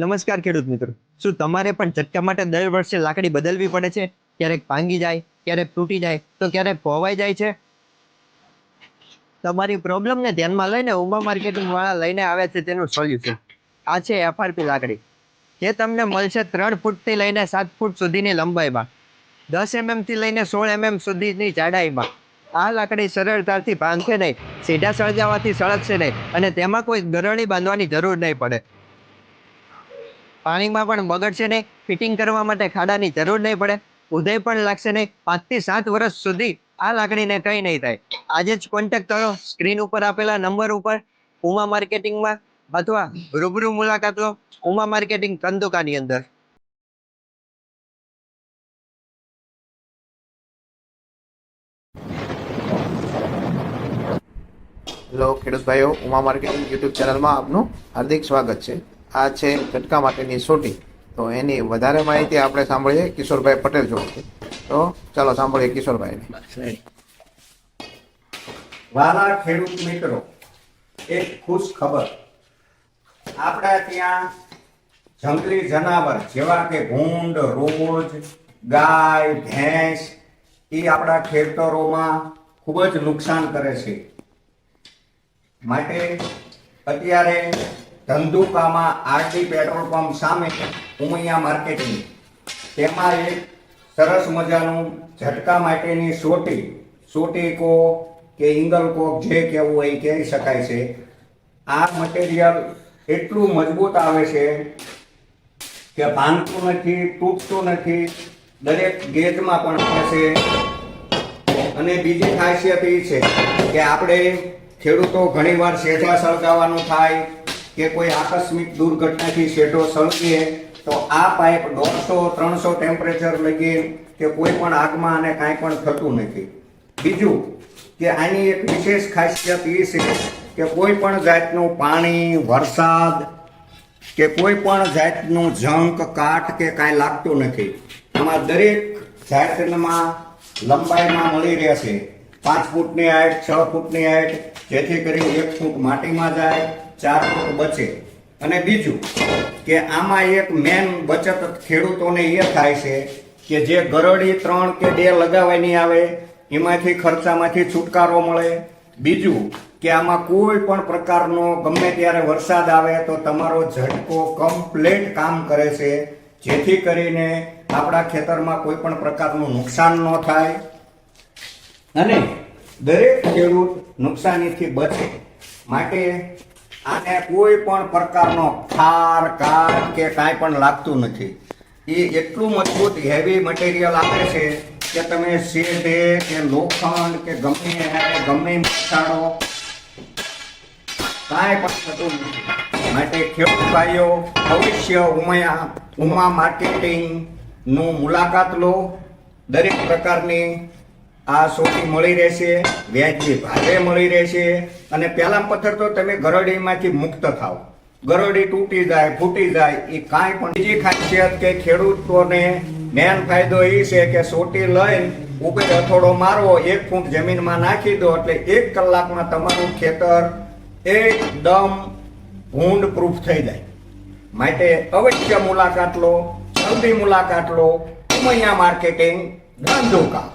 નમસ્કાર ખેડૂત મિત્રો. શું તમારે પણ ઝટકા માટે દર વર્ષે લાકડી બદલવી પડે છે? ક્યારેક ભાંગી જાય, ક્યારેક તૂટી જાય, તો ક્યારેક ખોવાઈ જાય છે? તમારી પ્રોબ્લેમને ધ્યાનમાં લઈને ઉમા માર્કેટિંગ વાળા લઈને આવે છે તેનું સોલ્યુશન. આ છે એફઆરપી લાકડી. જે તમને મળશે ત્રણ ફૂટથી લઈને સાત ફૂટ સુધીની લંબાઈમાં. દસ એમએમથી લઈને સોળ એમએમ સુધીની જાડાઈમાં. આ લાકડી સરળતાથી ભાંગશે નહીં, સીધા સળગાવવાથી સળગશે નહીં અને તેમાં કોઈ ગરણી બાંધવાની જરૂર નહીં પડે. પાણીમાં પણ બગડશે નહીં. ફિટિંગ કરવા માટે ખાડાની જરૂર નહીં પડે. ઉદય પણ લાગશે નહીં. પાંચથી સાત વર્ષ સુધી આ લાકડીને કંઈ નહીં થાય. આજે જ કોન્ટેક્ટ કરો સ્ક્રીન ઉપર આપેલા નંબર ઉપર. ઉમા માર્કેટિંગમાં અથવા રૂબરૂ મુલાકાત લો. ઉમા માર્કેટિંગ કંદુકાની અંદર. હેલો ખેડૂત ભાઈઓ, ઉમા માર્કેટિંગ યુટ્યુબ ચેનલમાં આપનું હાર્દિક સ્વાગત છે. આ છે ઝટકા માટેની સોટી. તો એની વધારે માહિતી આપણે સાંભળીએ કિશોરભાઈ પટેલ જોડે તો ચાલો સાંભળીએ કિશોરભાઈ વાલા ખેડૂત મિત્રો, એક ખુશ ખબર. આપણા ત્યાં જંગલી જનાવર જેવા કે ભૂંડ, રોજ, ગાય, ભેંસ એ આપણા ખેતરોમાં ખૂબ જ નુકસાન કરે છે. માટે અત્યારે ધંધુકામાં આરટી પેટ્રોલ પંપ સામે ઉમૈયા માર્કેટિંગ તેમાં એક સરસ મજાનું ઝટકા માટેની સોટી સોટી કો કે ઇંગલ કોક જે કહેવું હોય કહી શકાય છે. આ મટીરિયલ એટલું મજબૂત આવે છે કે ભાંગતું નથી, તૂટતું નથી, દરેક ગેજમાં પણ થશે અને બીજી ખાસિયત એ છે કે આપણે ખેડૂતો ઘણીવાર શેઠા સળગાવવાનું થાય કે કોઈ આકસ્મિક દુર્ઘટનાથી શેઢો સળગે, તો આ પાઇપ દોઢસો, ત્રણસો ટેમ્પરેચર લગી કે કોઈ પણ આગમાં અને કાંઈ પણ થતું નથી. બીજું કે આની એક વિશેષ ખાસિયત એ છે કે કોઈ પણ જાતનું પાણી, વરસાદ કે કોઈ પણ જાતનું જંક કાટ કે કાંઈ લાગતું નથી. આમાં દરેક જાતમાં લંબાઈમાં મળી રહેશે પાંચ ફૂટની હાઈટ, છ ફૂટની હાઈટ, જેથી કરી એક ફૂટ માટીમાં જાય ચાર ફૂટ બચે. અને બીજું કે આમાં એક મેન બચત ખેડૂતોને એ થાય છે કે જે ગરડી ત્રણ કે બે લગાવવાની આવે, એમાંથી ખર્ચામાંથી છુટકારો મળે. બીજું કે આમાં કોઈ પણ પ્રકારનો ગમે ત્યારે વરસાદ આવે તો તમારો ઝટકો કમ્પ્લેટ કામ કરે છે. જેથી કરીને આપણા ખેતરમાં કોઈ પણ પ્રકારનું નુકસાન ન થાય. અને દરેક ખેડૂત નુકસાનીથી બચે. માટે આને કોઈ પણ પ્રકારનો ખાર કાટ કે કાંઈ પણ લાગતું નથી. એ એટલું મજબૂત હેવી મટીરિયલ આપે છે કે તમે શેઢે કે લોખંડ કે ગમે ગમે મસાડો કાંઈ પણ થતું નથી. માટે ખેડૂત ભાઈઓ, ભવિષ્ય ઉમયા, ઉમા માર્કેટિંગનું મુલાકાત લો. દરેક પ્રકારની આ સોટી મળી રહેશે, વ્યાજબી ભાવે મળી રહેશે અને પહેલા પથ્થર તો તમે ગરડીમાંથી મુક્ત થાવ ગરડી તૂટી જાય, ફૂટી જાય, એ કાંઈ પણ બીજી ખાસિયત કે ખેડૂતોને મેન ફાયદો એ છે કે સોટી લઈને ઉપર હથોડો મારવો, એક ફૂટ જમીનમાં નાખી દો એટલે એક કલાકમાં તમારું ખેતર એકદમ ભૂંડ પ્રૂફ થઈ જાય. માટે અવશ્ય મુલાકાત લો, જલ્દી મુલાકાત લો. ઉમૈયા માર્કેટિંગ ધંધુકા